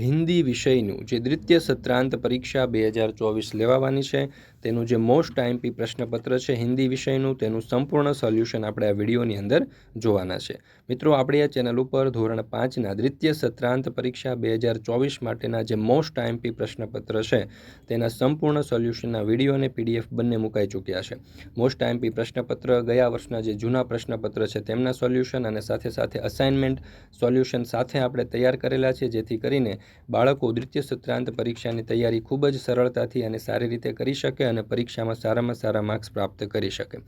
હિન્દી વિષયનું જે દ્વિતીય સત્રાંત પરીક્ષા બે હજાર ચોવીસ લેવાવાની છે, તેનું જે મોસ્ટ આઈમ્પી પ્રશ્નપત્ર છે હિન્દી વિષયનું, તેનું સંપૂર્ણ સોલ્યુશન આપણે આ વિડીયોની અંદર જોવાના છે. મિત્રો, આપણી આ ચેનલ ઉપર ધોરણ પાંચના દ્વિતીય સત્રાંત પરીક્ષા બે હજાર ચોવીસ માટેના જે મોસ્ટ આઈમ્પી પ્રશ્નપત્ર છે, તેના સંપૂર્ણ સોલ્યુશનના વીડિયો અને પીડીએફ બંને મુકાઈ ચૂક્યા છે. મોસ્ટ આઈમ્પી પ્રશ્નપત્ર ગયા વર્ષના જે જૂના પ્રશ્નપત્ર છે તેમના સોલ્યુશન અને સાથે સાથે અસાઇનમેન્ટ સોલ્યુશન સાથે આપણે તૈયાર કરેલા છે, જેથી કરીને બાળકો દ્વિતીય સત્રાંત પરીક્ષાની તૈયારી ખૂબ જ સરળતાથી અને સારી રીતે કરી શકે અને પરીક્ષામાં સારામાં સારા માર્ક્સ પ્રાપ્ત કરી શકે.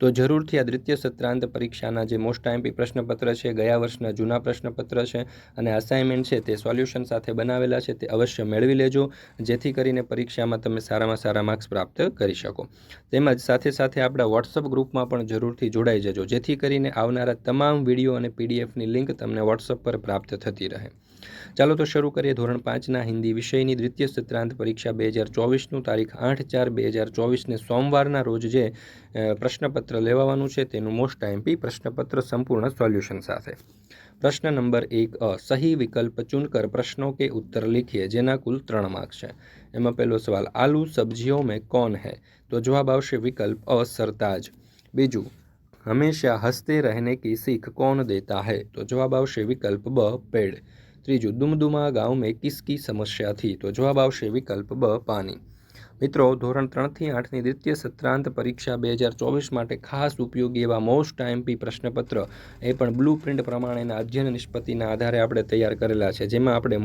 તો જરૂરથી આ દ્વિતીય સત્રાંત પરીક્ષાના જે મોસ્ટ આઈમ્પી પ્રશ્નપત્ર છે, ગયા વર્ષના જૂના પ્રશ્નપત્ર છે અને અસાઇનમેન્ટ છે તે સોલ્યુશન સાથે બનાવેલા છે તે અવશ્ય મેળવી લેજો, જેથી કરીને પરીક્ષામાં તમે સારામાં સારા માર્ક્સ પ્રાપ્ત કરી શકો. તેમજ સાથે સાથે આપણા વોટ્સઅપ ગ્રુપમાં પણ જરૂરથી જોડાઈ જજો, જેથી કરીને આવનારા તમામ વીડિયો અને પીડીએફની લિંક તમને વોટ્સઅપ પર પ્રાપ્ત થતી રહે. ચાલો તો શરૂ કરીએ ધોરણ પાંચના હિન્દી વિષયની દ્વિતીય સત્રાંત પરીક્ષા બે હજાર ચોવીસનું તારીખ આઠ ચાર બે હજાર ચોવીસને સોમવારના રોજ જે પ્રશ્નપત્ર લેવાવાનું છે તેનું મોસ્ટ આઈમ્પી પ્રશ્નપત્ર સંપૂર્ણ સોલ્યુશન સાથે. પ્રશ્ન નંબર એક, અ, સહી વિકલ્પ ચૂનકર પ્રશ્નો કે ઉત્તર લિખીએ, જેના કુલ ત્રણ માર્ક છે. એમાં પહેલો સવાલ, આલુ સબ્જીઓ મેં કોન હૈ? તો જવાબ આવશે વિકલ્પ અ, સરતાજ. બીજું, હંમેશા હસતે રહેને કી શીખ કોણ દેતા હૈ? તો જવાબ આવશે વિકલ્પ બ, પેડ. ત્રીજું દુમદુમા ગાંવ મેં કિસકી સમસ્યા थी તો જવાબ આવશે વિકલ્પ બ પાણી મિત્રો, ધોરણ ત્રણથી આઠની દ્વિતીય સત્રાંત પરીક્ષા બે હજાર ચોવીસ માટે ખાસ ઉપયોગી એવા મોસ્ટ આઈએમપી પ્રશ્નપત્ર. એ પણ બ્લુ પ્રિન્ટ પ્રમાણેના અધ્યયન નિષ્પત્તિના આધારે આપણે તૈયાર કરેલા છે. જેમાં આપણે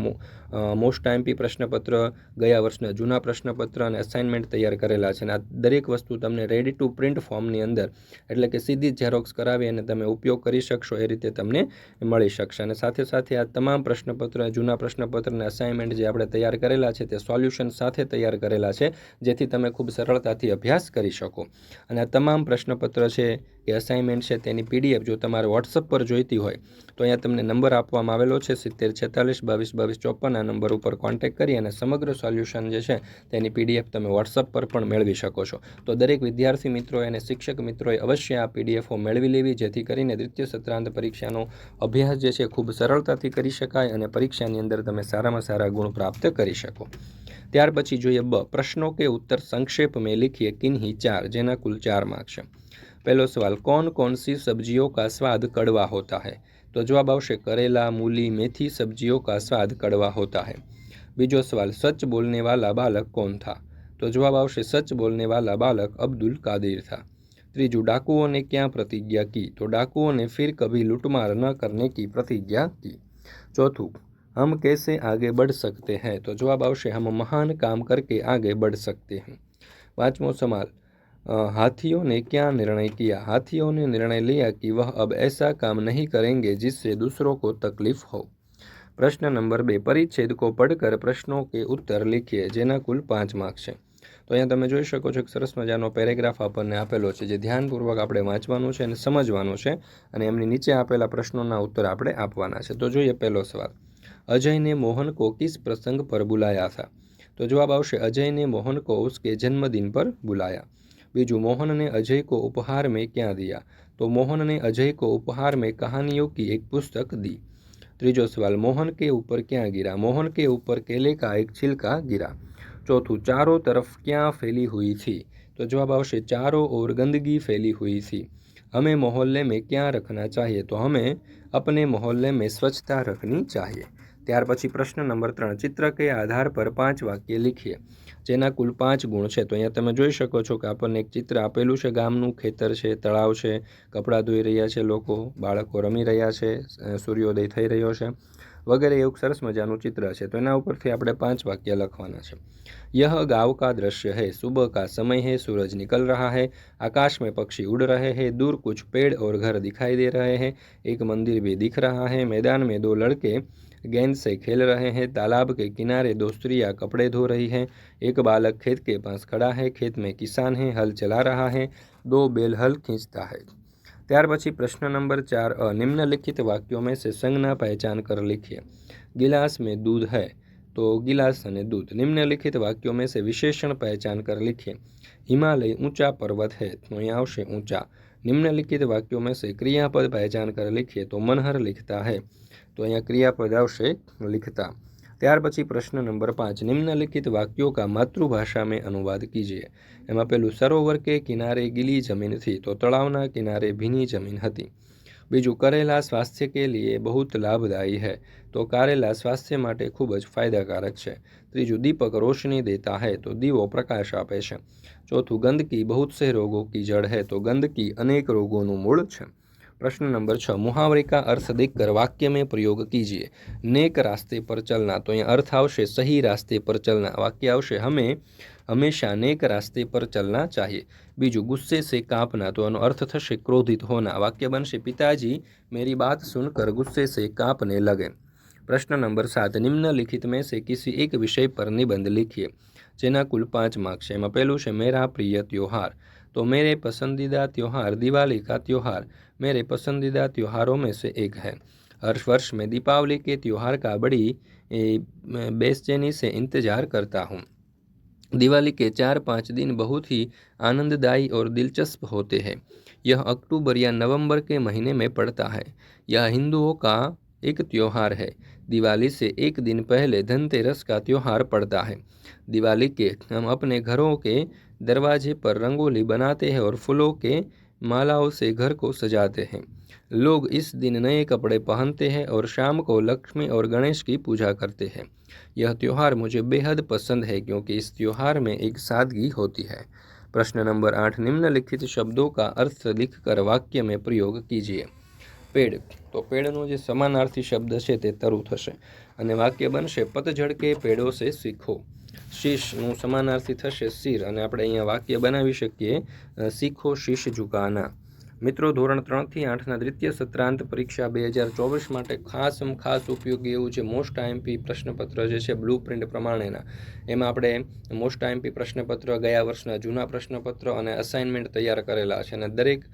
મોસ્ટ આઈએમપી પ્રશ્નપત્ર, ગયા વર્ષના જૂના પ્રશ્નપત્ર અને અસાઇનમેન્ટ તૈયાર કરેલા છે. અને આ દરેક વસ્તુ તમને રેડી ટુ પ્રિન્ટ ફોર્મની અંદર, એટલે કે સીધી ઝેરોક્સ કરાવી અને તમે ઉપયોગ કરી શકશો એ રીતે તમને મળી શકશે. અને સાથે સાથે આ તમામ પ્રશ્નપત્ર, જૂના પ્રશ્નપત્ર અને અસાઇનમેન્ટ જે આપણે તૈયાર કરેલા છે, તે સોલ્યુશન સાથે તૈયાર કરેલા છે. જેથી તમે ખૂબ સરળતાથી અભ્યાસ કરી શકો. અને તમામ પ્રશ્નપત્ર છે કે અસાઇનમેન્ટ છે, તેની પીડીએફ જો તમારે વોટ્સઅપ પર જોઈતી હોય, તો અહીંયા તમને નંબર આપવામાં આવેલો છે, સિત્તેર છેતાલીસ, બાવીસ બાવીસ, ચોપન, આ નંબર ઉપર કોન્ટેક કરી અને સમગ્ર સોલ્યુશન જે છે, તેની પીડીએફ તમે વોટ્સઅપ પર પણ મેળવી શકો છો. તો દરેક વિદ્યાર્થી મિત્રોએ અને શિક્ષક મિત્રોએ અવશ્ય આ પીડીએફો મેળવી લેવી, જેથી કરીને દ્વિતીય સત્રાંત પરીક્ષાનો અભ્યાસ જે છે, ખૂબ સરળતાથી કરી શકાય અને પરીક્ષાની અંદર તમે સારામાં સારા ગુણ પ્રાપ્ત કરી શકો. ત્યાર પછી જોઈએ બ પ્રશ્નો કે ઉત્તર સંક્ષેપ મેં લિખીએ કિન્હી ચાર જેના કુલ ચાર માર્ક છે પહેલો સવાલ કોન કોન સી સબ્જીઓ કા સ્વાદ કડવા હોતા હૈ તો જવાબ આવશે કરેલા મૂલી મેથી સબ્જીઓ કા સ્વાદ કડવા હોતા હૈ બીજો સવાલ સચ બોલને વાલા બાલક કોણ થા તો જવાબ આવશે સચ બોલને વાલા બાલક અબ્દુલ કાદિર થા ત્રીજું ડાકુઓને ક્યાં પ્રતિજ્ઞા કી તો ડાકુઓને ફિર કભી લૂંટમાર ન કરને કી પ્રતિજ્ઞા કી ચોથું हम कैसे आगे बढ़ सकते हैं तो जवाब आवश्य हम महान काम करके आगे बढ़ सकते हैं पाँचवों सवाल हाथियों ने क्या निर्णय किया हाथियों ने निर्णय लिया कि वह अब ऐसा काम नहीं करेंगे जिससे दूसरों को तकलीफ हो प्रश्न नंबर बे परिच्छेद को पढ़कर प्रश्नों के उत्तर लिखिए જેના કુલ પાંચ માર્ક છે તો અહીંયા તમે જોઈ શકો છો કે સરસ મજાનો પેરેગ્રાફ આપણને આપેલો છે જે ધ્યાનપૂર્વક આપણે વાંચવાનું છે અને સમજવાનું છે અને એમની નીચે આપેલા પ્રશ્નોના ઉત્તર આપણે આપવાના છે તો જોઈએ પહેલો સવાલ अजय ने मोहन को किस प्रसंग पर बुलाया था? तो जवाब आवश्य अजय ने मोहन को उसके जन्मदिन पर बुलाया। बीजू, मोहन ने अजय को उपहार में क्या दिया? तो मोहन ने अजय को उपहार में कहानियों की एक पुस्तक दी। तीजो सवाल, मोहन के ऊपर क्या गिरा? मोहन के ऊपर केले का एक छिलका गिरा। चौथू, चारों तरफ़ क्या फैली हुई थी? तो जवाब आवश्य चारों ओर गंदगी फैली हुई थी। हमें मोहल्ले में क्या रखना चाहिए? तो हमें अपने मोहल्ले में स्वच्छता रखनी चाहिए। ત્યાર પછી પ્રશ્ન નંબર ત્રણ ચિત્ર કે આધાર પર પાંચ વાક્ય લખીએ, જેના કુલ પાંચ ગુણ છે. તો અહીંયા તમે જોઈ શકો છો કે આપણને એક ચિત્ર આપેલું છે. ગામનું ખેતર છે, તળાવ છે, કપડાં ધોઈ રહ્યા છે લોકો, બાળકો રમી રહ્યા છે સૂર્યોદય થઈ રહ્યો છે, વગેરે એવું સરસ મજાનું ચિત્ર છે. તો એના ઉપરથી આપણે પાંચ વાક્ય લખવાના છે. યહ ગાવ કા દ્રશ્ય હૈ, સુબહ કા સમય હૈ, સૂરજ નિકલ રહા હે, આકાશ મેં પક્ષી ઉડ રહે હે, દૂર કુછ પેડ ઓર ઘર દિખાઈ દે રહે હે, એક મંદિર ભી દિખ રહા હૈ, મેદાન મેં દો લડકે गेंद से खेल रहे हैं तालाब के किनारे दो स्त्रियाँ कपड़े धो रही हैं एक बालक खेत के पास खड़ा है खेत में किसान है हल चला रहा है दो बैल हल खींचता है ત્યાર પછી પ્રશ્ન નંબર ચાર અ નિમ્નલિખિત વાક્યો में से संज्ञा पहचान कर लिखिए गिलास में दूध है तो गिलास અને दूध निम्नलिखित वाक्यों में से विशेषण पहचान कर लिखिए हिमालय ऊंचा पर्वत है तो यहाँ આવશે ऊंचा निम्नलिखित वाक्यों में से क्रियापद पहचान कर लिखिए तो मनहर लिखता है તો અહીંયા ક્રિયાપદ આવશે લિખતા. ત્યાર પછી પ્રશ્ન નંબર પાંચ. નિમ્નલિખિત વાક્યો કા માતૃભાષા મેં અનુવાદ કીજીએ એમાં પેલું સરોવર કે કિનારે ગીલી જમીનથી તો તળાવના કિનારે ભીની જમીન હતી. બીજું, કરેલા સ્વાસ્થ્ય કે લીએ બહુત લાભદાયી હૈ. તો કારેલા સ્વાસ્થ્ય માટે ખૂબ જ ફાયદાકારક છે. ત્રીજું, દીપક રોશની દેતા હૈ તો દીવો પ્રકાશ આપે છે. ચોથું, ગંદકી બહુ સે રોગો કી જડ હૈ તો ગંદકી અનેક રોગોનું મૂળ છે. प्रश्न नंबर छः, मुहावरे का अर्थ देखकर वाक्य में प्रयोग कीजिए। नेक रास्ते पर चलना तो यहाँ अर्थ आवश्य, सही रास्ते पर चलना, वाक्य आवश्य, हमें हमेशा नेक रास्ते पर चलना चाहिए। बीजू, गुस्से से कांपना तो अनु अर्थ थे क्रोधित होना, वाक्य बनशे, पिताजी, मेरी बात सुनकर गुस्से से कांपने लगे। प्रश्न नंबर सात, निम्नलिखित में से किसी एक विषय पर निबंध लिखिए, जेना कुल पाँच मार्क्स है। पहलू से मेरा प्रिय त्योहार। तो मेरे पसंदीदा त्यौहार दिवाली का त्यौहार मेरे पसंदीदा त्यौहारों में से एक है। हर वर्ष में दीपावली के त्यौहार का बड़ी बेचैनी से इंतज़ार करता हूँ। दिवाली के चार पाँच दिन बहुत ही आनंददायी और दिलचस्प होते हैं। यह अक्टूबर या नवंबर के महीने में पड़ता है। यह हिंदुओं का एक त्यौहार है। दिवाली से एक दिन पहले धनतेरस का त्यौहार पड़ता है। दिवाली के हम अपने घरों के दरवाजे पर रंगोली बनाते हैं और फूलों के मालाओं से घर को सजाते हैं। लोग इस दिन नए कपड़े पहनते हैं और शाम को लक्ष्मी और गणेश की पूजा करते हैं। यह त्यौहार मुझे बेहद पसंद है क्योंकि इस त्यौहार में एक सादगी होती है। प्रश्न नंबर आठ, निम्नलिखित शब्दों का अर्थ लिखकर वाक्य में प्रयोग कीजिए। पेड़ तो पेड़ नो સમાનાર્થી शब्द છે તે તરુ થશે वाक्य વાક્ય पतझड़ के पेड़ों से सीखो। શીશનું સમાનાર્થી થશે શિર. અને આપણે અહીંયા વાક્ય બનાવી શકીએ શીખો શીશ ઝુકાના મિત્રો, ધોરણ ત્રણથી આઠના દ્વિતીય સત્રાંત પરીક્ષા બે હજાર ચોવીસ માટે ખાસ ખાસ ઉપયોગી એવું છે. મોસ્ટ આઈએમપી પ્રશ્નપત્ર જે છે બ્લુ પ્રિન્ટ પ્રમાણેના. એમાં આપણે મોસ્ટ આઈએમપી પ્રશ્નપત્ર, ગયા વર્ષના જૂના પ્રશ્નપત્ર અને અસાઇનમેન્ટ તૈયાર કરેલા છે. અને દરેક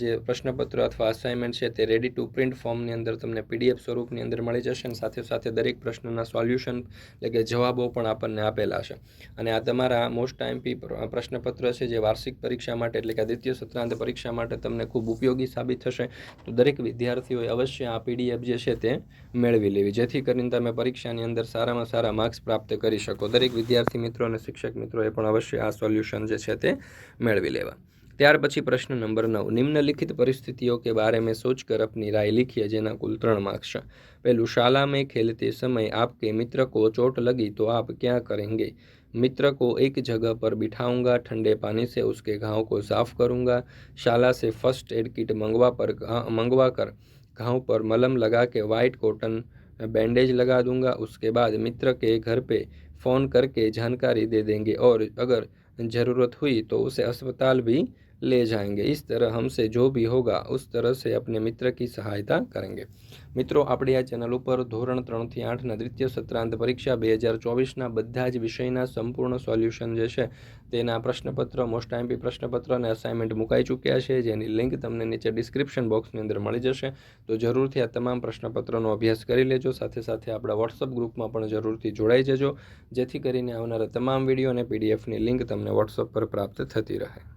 જે પ્રશ્નપત્ર અથવા અસાઇનમેન્ટ છે, તે રેડી ટુ પ્રિન્ટ ફોર્મની અંદર તમને પીડીએફ સ્વરૂપની અંદર મળી જશે અને સાથે સાથે દરેક પ્રશ્નના સોલ્યુશન એટલે કે જવાબો પણ આપણને આપેલા છે. અને આ તમારા મોસ્ટ આઈએમપી પ્રશ્નપત્ર છે, જે વાર્ષિક પરીક્ષા માટે એટલે કે દ્વિતીય સત્રાંત પરીક્ષા માટે તમને ખૂબ ઉપયોગી સાબિત થશે. તો દરેક વિદ્યાર્થીઓએ અવશ્ય આ પીડીએફ જે છે તે મેળવી લેવી. જેથી કરીને તમે પરીક્ષાની અંદર સારામાં સારા માર્ક્સ પ્રાપ્ત કરી શકો. દરેક વિદ્યાર્થી મિત્રો અને શિક્ષક મિત્રોએ પણ અવશ્ય આ સોલ્યુશન જે છે તે મેળવી લેવા. ત્યાર પછી પ્રશ્ન નંબર નવ निम्नलिखित परिस्थितियों के बारे में सोचकर अपनी राय लिखिए જેના કુલ ત્રણ માર્ક્સ છે પહેલું शाला में खेलते समय आपके मित्र को चोट लगी तो आप क्या करेंगे मित्र को एक जगह पर बिठाऊंगा ठंडे पानी से उसके घाव को साफ करूंगा शाला से फर्स्ट एड किट मंगवा पर मंगवा कर घाव पर मलम लगा के वाइट कॉटन बैंडेज लगा दूंगा उसके बाद मित्र के घर पे फ़ोन करके जानकारी दे देंगे और अगर ज़रूरत हुई तो उसे अस्पताल भी ले जाएंगे इस तरह हमसे जो भी होगा उस तरह से अपने मित्र की सहायता करेंगे મિત્રો આપણી આ ચેનલ ઉપર ધોરણ ત્રણથી આઠના દ્વિતીય સત્રાંત પરીક્ષા બે હજાર ચોવીસના બધા જ વિષયના સંપૂર્ણ સોલ્યુશન જે છે તેના પ્રશ્નપત્ર મોસ્ટ આઈમ્પી પ્રશ્નપત્ર અને અસાઇનમેન્ટ મુકાઈ ચૂક્યા છે જેની લિંક તમને નીચે ડિસ્ક્રિપ્શન બોક્સની અંદર મળી જશે તો જરૂરથી આ તમામ પ્રશ્નપત્રનો અભ્યાસ કરી લેજો સાથે સાથે આપણા વોટ્સઅપ ગ્રુપમાં પણ જરૂરથી જોડાઈ જજો જેથી કરીને આવનારા તમામ વિડીયો અને પીડીએફની લિંક તમને વોટ્સઅપ પર પ્રાપ્ત થતી રહે